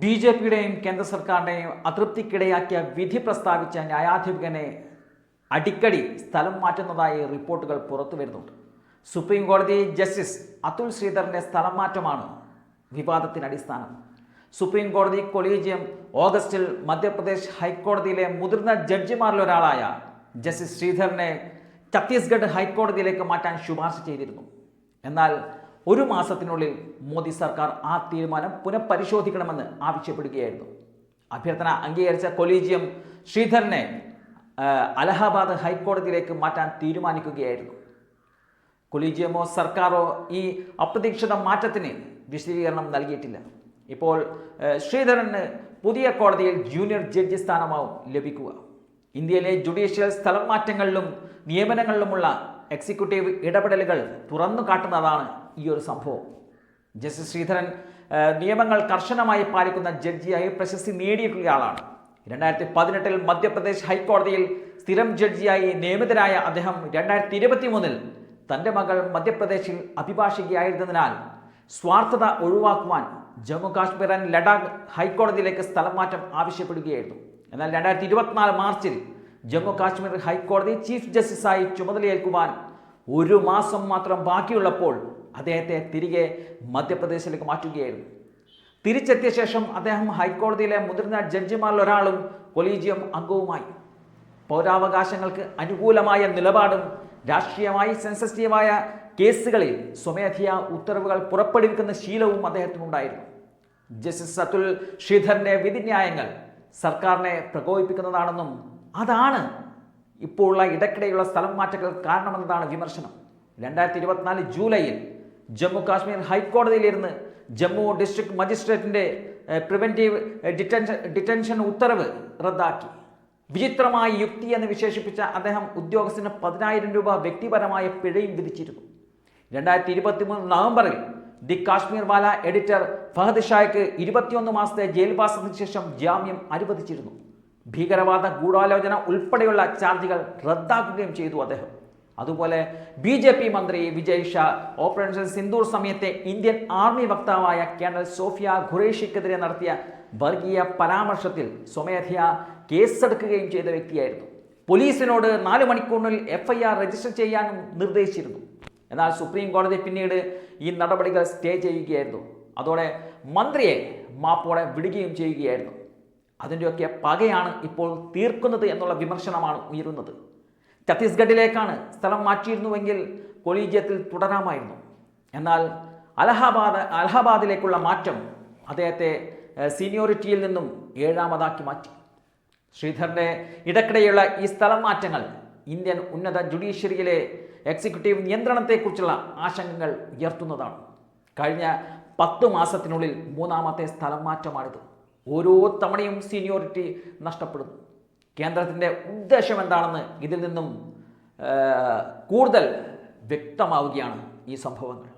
B J പിയുടെയും കേന്ദ്ര സർക്കാരിന്റെയും അതൃപ്തിക്കിടയാക്കിയ വിധി പ്രസ്താവിച്ച ന്യായാധിപനെ അടിക്കടി സ്ഥലം മാറ്റുന്നതായി റിപ്പോർട്ടുകൾ പുറത്തു വരുന്നുണ്ട്. സുപ്രീം കോടതി ജസ്റ്റിസ് അതുൽ ശ്രീധറിന്റെ സ്ഥലം മാറ്റമാണ് വിവാദത്തിന് അടിസ്ഥാനം സുപ്രീം കോടതി കൊളീജിയം ഓഗസ്റ്റിൽ മധ്യപ്രദേശ് ഹൈക്കോടതിയിലെ മുതിർന്ന ജഡ്ജിമാരിലൊരാളായ ജസ്റ്റിസ് ശ്രീധറിനെ ഛത്തീസ്ഗഡ് ഹൈക്കോടതിയിലേക്ക് മാറ്റാൻ ശുപാർശ ചെയ്തിരുന്നു. എന്നാൽ ഒരു മാസത്തിനുള്ളിൽ മോദി സർക്കാർ ആ തീരുമാനം പുനഃപരിശോധിക്കണമെന്ന് ആവശ്യപ്പെടുകയായിരുന്നു. അഭ്യർത്ഥന അംഗീകരിച്ച കൊളീജിയം ശ്രീധരനെ അലഹബാദ് ഹൈക്കോടതിയിലേക്ക് മാറ്റാൻ തീരുമാനിക്കുകയായിരുന്നു. കൊളീജിയമോ സർക്കാരോ ഈ അപ്രതീക്ഷിത മാറ്റത്തിന് വിശദീകരണം നൽകിയിട്ടില്ല. ഇപ്പോൾ ശ്രീധരന് പുതിയ കോടതിയിൽ ജൂനിയർ ജഡ്ജി സ്ഥാനമാവും ലഭിക്കുക. ഇന്ത്യയിലെ ജുഡീഷ്യൽ സ്ഥലം മാറ്റങ്ങളിലും നിയമനങ്ങളിലുമുള്ള എക്സിക്യൂട്ടീവ് ഇടപെടലുകൾ തുറന്നു കാട്ടുന്നതാണ് ഈ ഒരു സംഭവം. ജസ്റ്റിസ് ശ്രീധരൻ നിയമങ്ങൾ കർശനമായി പാലിക്കുന്ന ജഡ്ജിയായി പ്രശസ്തി നേടിയിട്ടുള്ള ആളാണ്. രണ്ടായിരത്തി പതിനെട്ടിൽ മധ്യപ്രദേശ് ഹൈക്കോടതിയിൽ സ്ഥിരം ജഡ്ജിയായി നിയമിതനായ അദ്ദേഹം രണ്ടായിരത്തി ഇരുപത്തി മൂന്നിൽ തന്റെ മകൾ മധ്യപ്രദേശിൽ അഭിഭാഷകയായിരുന്നതിനാൽ സ്വാർത്ഥത ഒഴിവാക്കുവാൻ ജമ്മു കാശ്മീർ ആൻഡ് ലഡാക്ക് ഹൈക്കോടതിയിലേക്ക് സ്ഥലം മാറ്റം ആവശ്യപ്പെടുകയായിരുന്നു. എന്നാൽ രണ്ടായിരത്തി ഇരുപത്തിനാല് മാർച്ചിൽ ജമ്മു കാശ്മീർ ഹൈക്കോടതി ചീഫ് ജസ്റ്റിസായി ചുമതലയേൽക്കുവാൻ ഒരു മാസം മാത്രം ബാക്കിയുള്ളപ്പോൾ അദ്ദേഹത്തെ തിരികെ മധ്യപ്രദേശിലേക്ക് മാറ്റുകയായിരുന്നു. തിരിച്ചെത്തിയ ശേഷം അദ്ദേഹം ഹൈക്കോടതിയിലെ മുതിർന്ന ജഡ്ജിമാരിൽ ഒരാളും കൊളീജിയം അംഗവുമായി. പൗരാവകാശങ്ങൾക്ക് അനുകൂലമായ നിലപാടും രാഷ്ട്രീയമായി സെൻസിറ്റീവായ കേസുകളിൽ സ്വമേധയാ ഉത്തരവുകൾ പുറപ്പെടുവിക്കുന്ന ശീലവും അദ്ദേഹത്തിനുണ്ടായിരുന്നു. ജസ്റ്റിസ് അതുൽ ശ്രീധറിന്റെ വിധിന്യായങ്ങൾ സർക്കാരിനെ പ്രകോപിപ്പിക്കുന്നതാണെന്നും അതാണ് ഇപ്പോഴുള്ള ഇടയ്ക്കിടെയുള്ള സ്ഥലം മാറ്റങ്ങൾ കാരണമെന്നതാണ് വിമർശനം. രണ്ടായിരത്തി ഇരുപത്തിനാല് ജൂലൈയിൽ ജമ്മു കാശ്മീർ ഹൈക്കോടതിയിലിരുന്ന് ജമ്മു ഡിസ്ട്രിക്ട് മജിസ്ട്രേറ്റിന്റെ പ്രിവെന്റീവ് ഡിറ്റൻഷൻ ഡിറ്റൻഷൻ ഉത്തരവ് റദ്ദാക്കി. വിചിത്രമായ യുക്തി എന്ന് വിശേഷിപ്പിച്ച അദ്ദേഹം ഉദ്യോഗസ്ഥന് പതിനായിരം രൂപ വ്യക്തിപരമായ പിഴയും വിധിച്ചിരുന്നു. രണ്ടായിരത്തി ഇരുപത്തി മൂന്ന് നവംബറിൽ ദി കാശ്മീർ വാല എഡിറ്റർ ഫഹദ് ഷായ്ക്ക് ഇരുപത്തിയൊന്ന് മാസത്തെ ജയിൽവാസത്തിന് ശേഷം ജാമ്യം അനുവദിച്ചിരുന്നു. ഭീകരവാദ ഗൂഢാലോചന ഉൾപ്പെടെയുള്ള ചാർജുകൾ റദ്ദാക്കുകയും ചെയ്തു അദ്ദേഹം. അതുപോലെ ബി ജെ പി മന്ത്രി വിജയ് ഷാ ഓപ്പറേഷൻ സിന്ദൂർ സമയത്തെ ഇന്ത്യൻ ആർമി വക്താവായ കേണൽ സോഫിയ ഖുറേഷിക്കെതിരെ നടത്തിയ വർഗീയ പരാമർശത്തിൽ സ്വമേധയാ കേസെടുക്കുകയും ചെയ്ത വ്യക്തിയായിരുന്നു. പോലീസിനോട് നാല് മണിക്കൂറിനുള്ളിൽ എഫ് ഐ ആർ രജിസ്റ്റർ ചെയ്യാനും നിർദ്ദേശിച്ചിരുന്നു. എന്നാൽ സുപ്രീം കോടതി പിന്നീട് ഈ നടപടികൾ സ്റ്റേ ചെയ്യുകയായിരുന്നു. അതോടെ മന്ത്രിയെ മാപ്പോടെ വിടുകയും ചെയ്യുകയായിരുന്നു. അതിന്റെയൊക്കെ പകയാണ് ഇപ്പോൾ തീർക്കുന്നത് എന്നുള്ള വിമർശനമാണ് ഉയരുന്നത്. ഛത്തീസ്ഗഡിലേക്കാണ് സ്ഥലം മാറ്റിയിരുന്നുവെങ്കിൽ കൊളീജിയത്തിൽ തുടരാമായിരുന്നു. എന്നാൽ അലഹാബാദ് അലഹാബാദിലേക്കുള്ള മാറ്റം അദ്ദേഹത്തെ സീനിയോറിറ്റിയിൽ നിന്നും ഏഴാമതാക്കി മാറ്റി. ശ്രീധറിന്റെ ഇടക്കിടെയുള്ള ഈ സ്ഥലം മാറ്റങ്ങൾ ഇന്ത്യൻ ഉന്നത ജുഡീഷ്യറിയിലെ എക്സിക്യൂട്ടീവ് നിയന്ത്രണത്തെക്കുറിച്ചുള്ള ആശങ്കകൾ ഉയർത്തുന്നതാണ്. കഴിഞ്ഞ പത്ത് മാസത്തിനുള്ളിൽ മൂന്നാമത്തെ സ്ഥലം മാറ്റമാണിത്. ഓരോ തവണയും സീനിയോറിറ്റി നഷ്ടപ്പെടുന്നു. കേന്ദ്രത്തിന്റെ ഉദ്ദേശം എന്താണെന്ന് ഇതിൽ നിന്നും കൂടുതൽ വ്യക്തമാവുകയാണ് ഈ സംഭവങ്ങൾ.